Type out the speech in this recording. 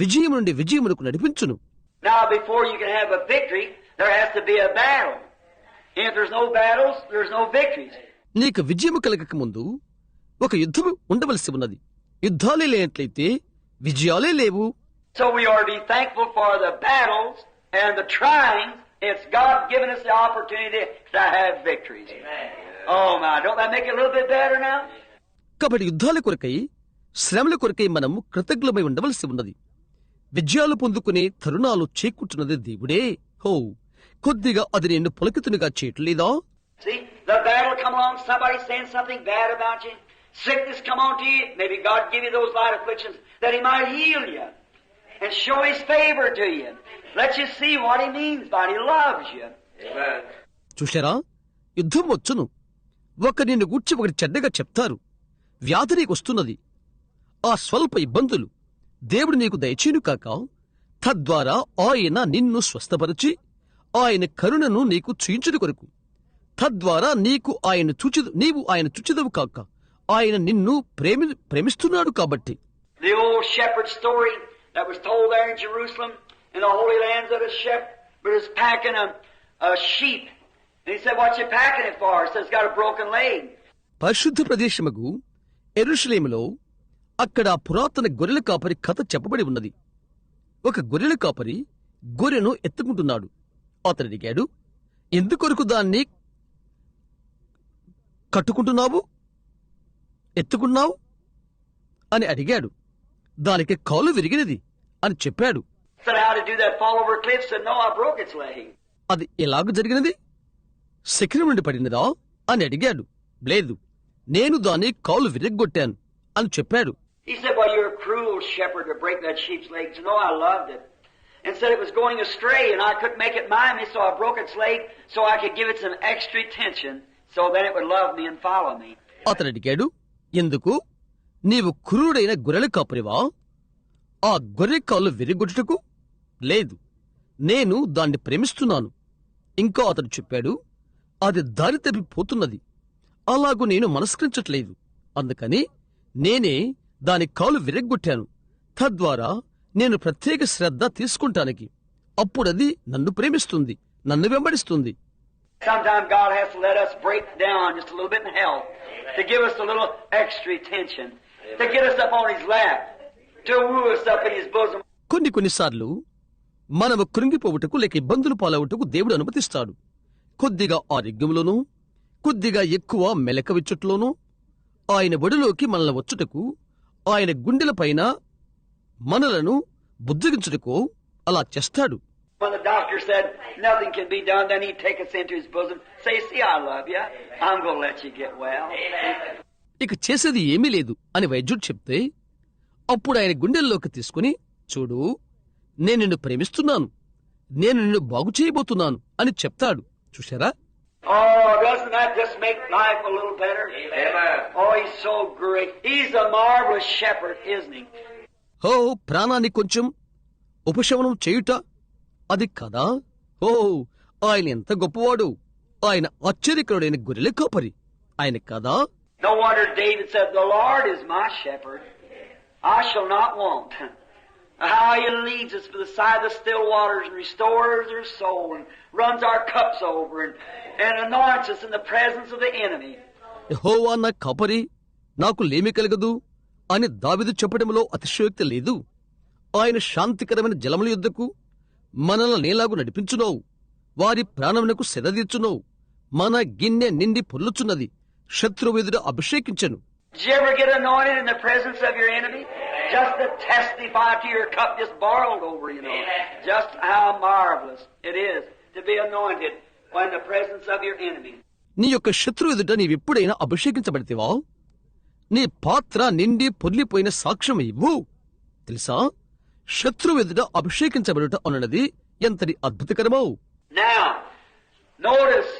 విజయం నుండి విజయమునకు నడిపించును. నీకు విజయం కలగక ముందు ఒక యుద్ధం ఉండవలసి ఉన్నది. యుద్ధాలే లేనట్లయితే విజయాలే లేవు. కాబట్టి యుద్ధాల కొరకై శ్రమల కొరకై మనం కృతజ్ఞమై ఉండవలసి ఉన్నది. విజయాలు పొందుకునే తరుణాలు చేకుంటున్నది దేవుడే. హో కొద్దిగా అది నిన్ను పొలకితునిగా చేయట్లేదా? చూశారా? యుద్ధం వచ్చును. ఒక నిన్ను గుర్చి ఒకటి చెడ్డగా చెప్తారు. వ్యాధి నీకు వస్తున్నది ఆ స్వల్ప ఇబ్బందులు. దేవుడు నీకు దయచేను కాక తద్వారా ఆయన నిన్ను స్వస్థపరచి ఆయన కరుణను నీకు చూయించడు కొరకు. తద్వారా నీకు ఆయన చూచి నీవు ఆయన చూచిదవు కాక ఆయన నిన్ను ప్రేమి ప్రేమిస్తున్నాడు కాబట్టి. పరిశుద్ధ ప్రదేశముగు ఎరుషలేములో అక్కడ పురాతన గొర్రెల కాపరి కథ చెప్పబడి ఉన్నది. ఒక గొర్రెల కాపరి గొర్రెను ఎత్తుకుంటున్నాడు. అతను అడిగాడు ఎందుకొరకు దాన్ని కట్టుకుంటున్నావు? ఎత్తుకున్నావు? అని అడిగాడు. దానికి కాలు విరిగినది అని చెప్పాడు. అది ఎలాగ జరిగినది? శిఖరం నుండి పడిందిరా? అని అడిగాడు. లేదు నేను దాని కాలు విరగ్గొట్టాను అని చెప్పాడు. He said, Well, you're a cruel shepherd to break that sheep's leg. No, I loved it. And said it was going astray and I couldn't make it mind me, so I broke its leg so I could give it some extra attention so then it would love me and follow me. అతనడిగాడు ఎందుకు నీవు క్రూరుడైన గొర్రెల కాపరివా ఆ గొర్రె కాళ్ళు విరిగొట్టుటకు లేదు నేను దాన్ని ప్రేమిస్తున్నాను ఇంకా అతడు చెప్పాడు అది దారి తప్పిపోతున్నది అలాగూ నేను మనస్కరించట్లేదు అందుకని నేనే దాని కాలు విరగ్గొట్టాను. తద్వారా నేను ప్రత్యేక శ్రద్ధ తీసుకుంటానికి. అప్పుడది నన్ను ప్రేమిస్తుంది నన్ను వెంబడిస్తుంది. Sometimes God has to let us break down just a little bit in health to give us a little extra attention, to get us up on His lap, to woo us up in His bosom. కొన్ని కొన్నిసార్లు మనము కృంగిపోవుటకు లేక ఇబ్బందులు పాలవుటకు దేవుడు అనుమతిస్తాడు. కొద్దిగా ఆరోగ్యంలోనూ కొద్దిగా ఎక్కువ మెలక విచ్చుట్లోనూ ఆయన ఒడిలోకి మనల్ని వచ్చుటకు ఆయన గుండెలపైన మనలను బుజ్జగించుటకు అలా చేస్తాడు. When the doctor said nothing can be done, then He'd take us into His bosom, say, See, I love you. I'm going to let you get well. ఇక చేసేది ఏమీ లేదు అని వైద్యుడు చెప్తే అప్పుడు ఆయన గుండెల్లోకి తీసుకుని చూడు నేను నిన్ను ప్రేమిస్తున్నాను. నేను నిన్ను బాగు చేయబోతున్నాను అని చెప్తాడు. చూశారా? Oh, doesn't that just make life a little better? Amen. Oh, He's so great. He's a marvelous shepherd, isn't He? హో ప్రాణాన్ని కొంచెం ఉపశమనం చేయుట అది కదా ఓ ఆయన ఎంత గొప్పవాడు ఆయన ఆశ్చర్యకరుడైన గొర్రెల కాపరి ఆయన కదా No wonder David said, The Lord is my shepherd. I shall not want. How he leads us by the side of the still waters and restores our soul and runs our cups over and, and anoints us in the presence of the enemy. యెహోవా నా కాపరి నాకు లేమి కలగదు అని దావిదు చెప్పడంలో అతిశయోక్తి లేదు ఆయన శాంతికరమైన జలముల యుద్ధకు మనల నేలాగు నడిపించునోవు వారి ప్రాణమునకు సెదదీర్చునోవు మన గిన్నె నిండి పొర్లుచున్నది శత్రువు ఎదుట అభిషేకించను Did you ever get anointed in the presence of your enemy? Just to testify to your cup just boiled over, you know. Just how marvelous it is to be anointed when the presence of your enemy. నీ యొక్క శత్రువు ఎదుట నీవెప్పుడైనా అభిషేకించబడితేవా నీ పాత్ర నిండి పొర్లిపోయిన సాక్ష్యం ఇవ్వు తెలుసా శత్రువు ఎదుట అభిషేకించబడుట అన్నది ఎంతటి అద్భుతకరమో Now, notice